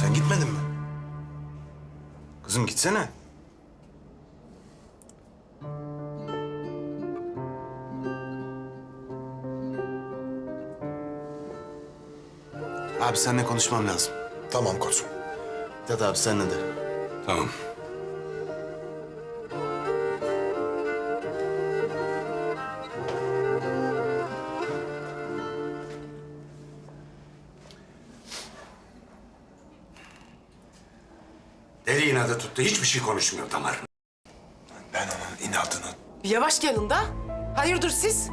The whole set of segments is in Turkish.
Sen gitmedin mi? Kızım gitsene. Abi seninle konuşmam lazım. Tamam koçum. Vedat abi senle de. Tamam. İnadı tuttu. Hiçbir şey konuşmuyor Damar. Ben onun inadını... Yavaş gelin da. Hayırdır siz?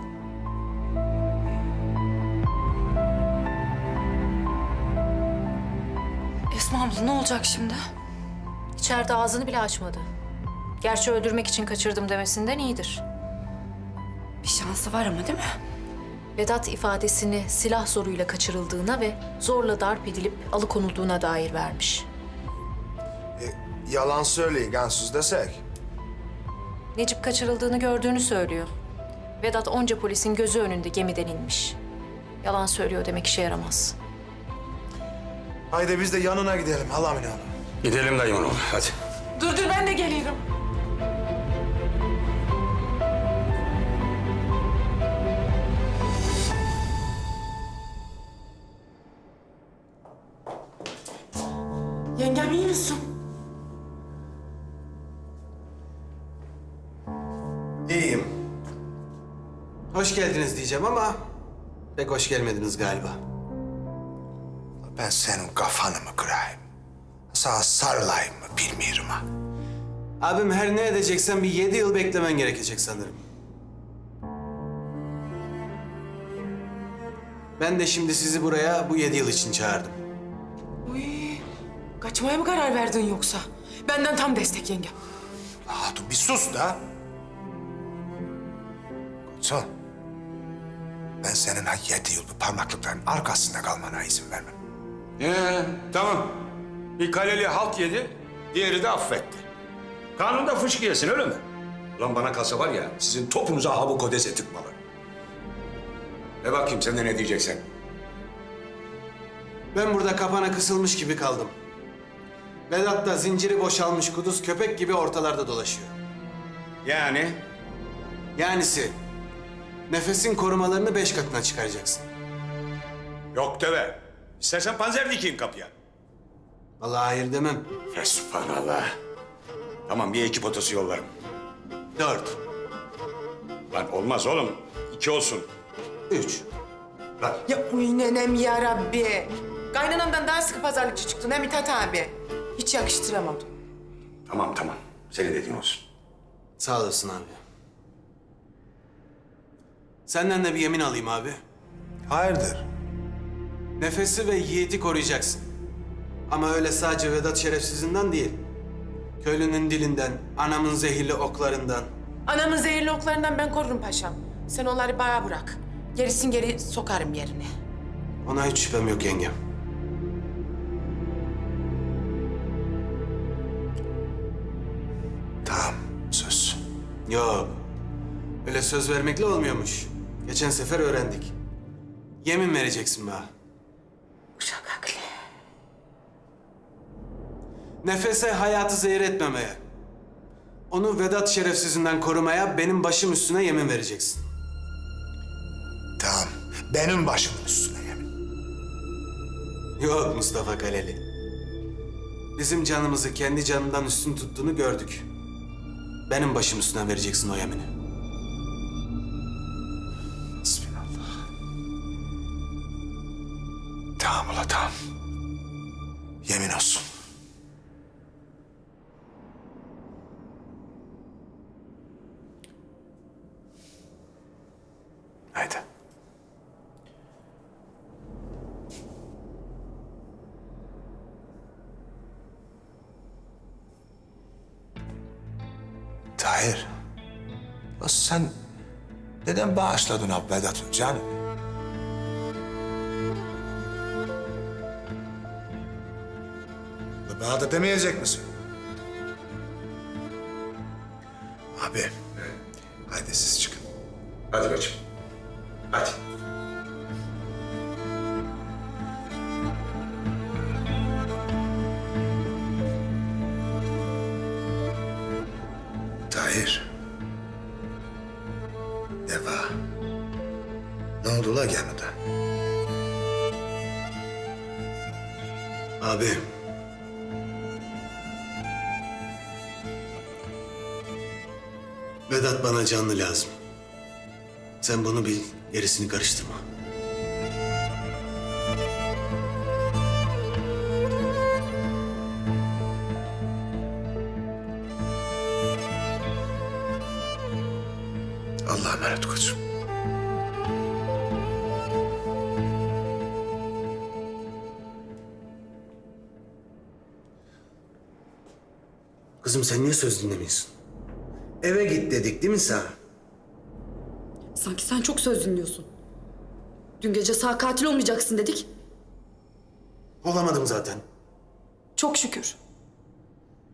Esma abla ne olacak şimdi? İçeride ağzını bile açmadı. Gerçi öldürmek için kaçırdım demesinden iyidir. Bir şansı var ama değil mi? Vedat ifadesini silah zoruyla kaçırıldığına ve zorla darp edilip alıkonulduğuna dair vermiş. Yalan söyleyin gansız desek. Necip kaçırıldığını gördüğünü söylüyor. Vedat onca polisin gözü önünde gemiden inmiş. Yalan söylüyor demek işe yaramaz. Haydi biz de yanına gidelim halamın oğlu. Gidelim dayımın oğlu. Hadi. Dur dur ben de geliyorum. Yengem iyi misin? Hoş geldiniz diyeceğim ama pek hoş gelmediniz galiba. Ben senin kafanı mı kırayım? Sana sarılayım mı bilmiyorum ha. Abim her ne edeceksen bir yedi yıl beklemen gerekecek sanırım. Ben de şimdi sizi buraya bu yedi yıl için çağırdım. Uy, kaçmaya mı karar verdin yoksa? Benden tam destek yengem. Hatun bir sus da. Koçum. Ben senin ha yedi yıl bu parmaklıkların arkasında kalmana izin vermem. Ee, tamam. Bir kaleli halt yedi, diğeri de affetti. Kanunda fışkı yesin öyle mi? Lan bana kalsa var ya, sizin topunuza habu kodese tıkmalı. Ne bakayım sen de ne diyeceksin? Ben burada kapana kısılmış gibi kaldım. Vedat da zinciri boşalmış kuduz köpek gibi ortalarda dolaşıyor. Yani Yanisi nefesin korumalarını beş katına çıkaracaksın. yok deve. İstersen panzer dikeyim kapıya. Vallahi hayır demem. Fesubhanallah. Tamam bir ekip otosu yollarım. Dört, Lan olmaz oğlum. İki olsun. üç. Lan Ya uy nenem ya Rabbi. Kaynanamdan daha sıkı pazarlıkçı çıktın ha Mithat abi. Hiç yakıştıramadım. tamam tamam. Senin dediğin olsun. Sağ olasın abi. Senden de bir yemin alayım abi. Hayırdır? Nefesi ve Yiğit'i koruyacaksın. Ama öyle sadece Vedat şerefsizinden değil. Köylünün dilinden, anamın zehirli oklarından. Anamın zehirli oklarından ben korurum paşam. Sen onları bana bırak. Gerisin geri sokarım yerine. Ona hiç şüphem yok yengem. Tamam söz. Yok. Öyle söz vermekle olmuyormuş. Geçen sefer öğrendik. Yemin vereceksin bana. Uşak haklı. Nefese hayatı zehir etmemeye. Onu Vedat şerefsizinden korumaya benim başım üstüne yemin vereceksin. Tamam. Benim başımın üstüne yemin. Yok Mustafa Kaleli. Bizim canımızı kendi canından üstün tuttuğunu gördük. Benim başım üstüne vereceksin o yemini. Haydi. Tahir. Ya sen neden bağışladın abi Vedat'ın canım? Bana da demeyecek misin? Abi, hadi siz çıkın. Hadi bacım. Hadi. Tahir. Deva. Ne oldu la gemide? Abi. Vedat bana canlı lazım. Sen bunu bil gerisini karıştırma. Allah'a emanet koçum. Kızım sen niye söz dinlemiyorsun? Eve git dedik değil mi sana? Sanki sen çok söz dinliyorsun. Dün gece sağ katil olmayacaksın dedik. Olamadım zaten. Çok şükür.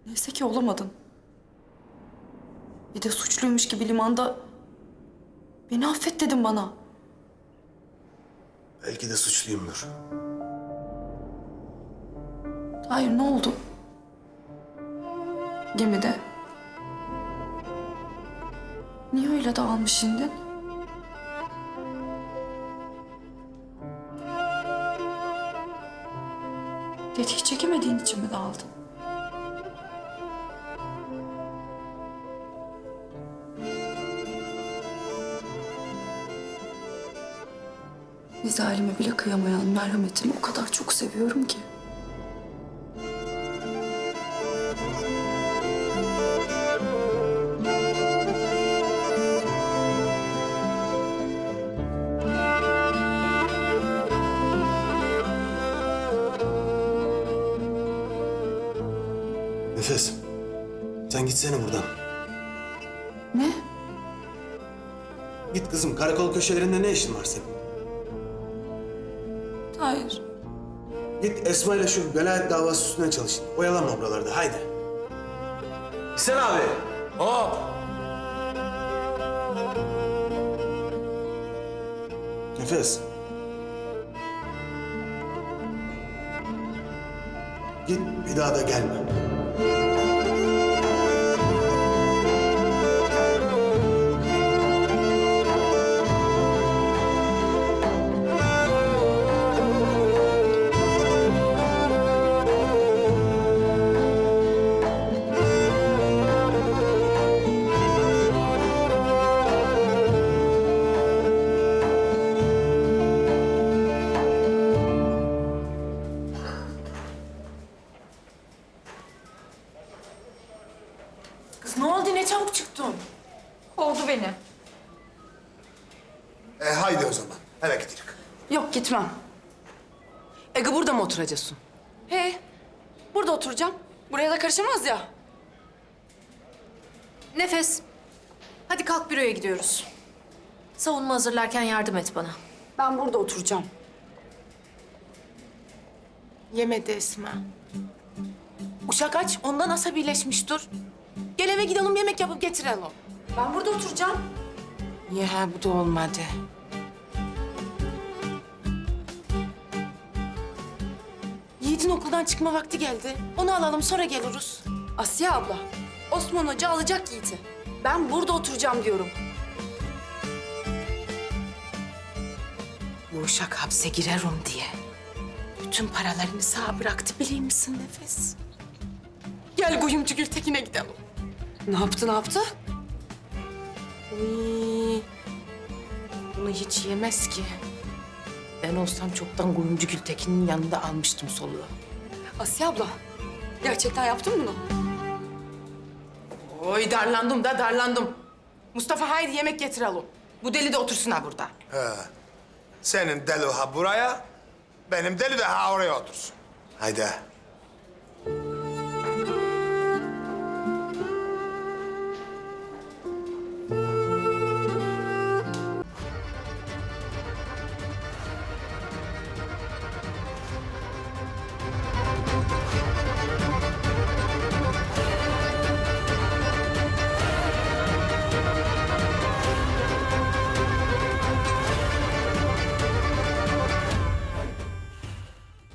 Neyse ki olamadın. Bir de suçluymuş gibi limanda... Beni affet dedin bana. Belki de suçluyumdur. Hayır ne oldu? Gemide. Niye öyle dağılmış şimdi? Dediği çekemediğin için mi dağıldın? Bir zalime bile kıyamayan merhametimi o kadar çok seviyorum ki. Nefes. Sen gitsene buradan. Ne? Git kızım. Karakol köşelerinde ne işin var senin? Hayır. Git Esma ile şu velayet davası üstüne çalış. Oyalanma buralarda. Haydi. Sen abi. Hop! Nefes. Git bir daha da gelme. thank you beni. E haydi o zaman. Eve gidelim. Yok gitmem. Ege burada mı oturacaksın? He, burada oturacağım. Buraya da karışamaz ya. Nefes. Hadi kalk büroya gidiyoruz. Savunma hazırlarken yardım et bana. Ben burada oturacağım. Yemedi Esma. Uşak aç ondan asabileşmiş dur. Gel eve gidelim yemek yapıp getirelim. Ben burada oturacağım. Ya bu da olmadı. Yiğit'in okuldan çıkma vakti geldi. Onu alalım sonra geliriz. Asiye abla, Osman Hoca alacak Yiğit'i. Ben burada oturacağım diyorum. Bu uşak hapse girerim diye. Bütün paralarını sağ bıraktı biliyor musun Nefes? Gel kuyumcu Gültekin'e gidelim. Ne yaptı, ne yaptı? Uy, bunu hiç yemez ki. Ben olsam çoktan kuyumcu Gültekin'in yanında almıştım soluğu. Asiye abla, gerçekten yaptın mı bunu? Oy darlandım da darlandım. Mustafa haydi yemek getirelim. Bu deli de otursun ha burada. Senin deli ha buraya, benim deli de ha oraya otursun. Haydi.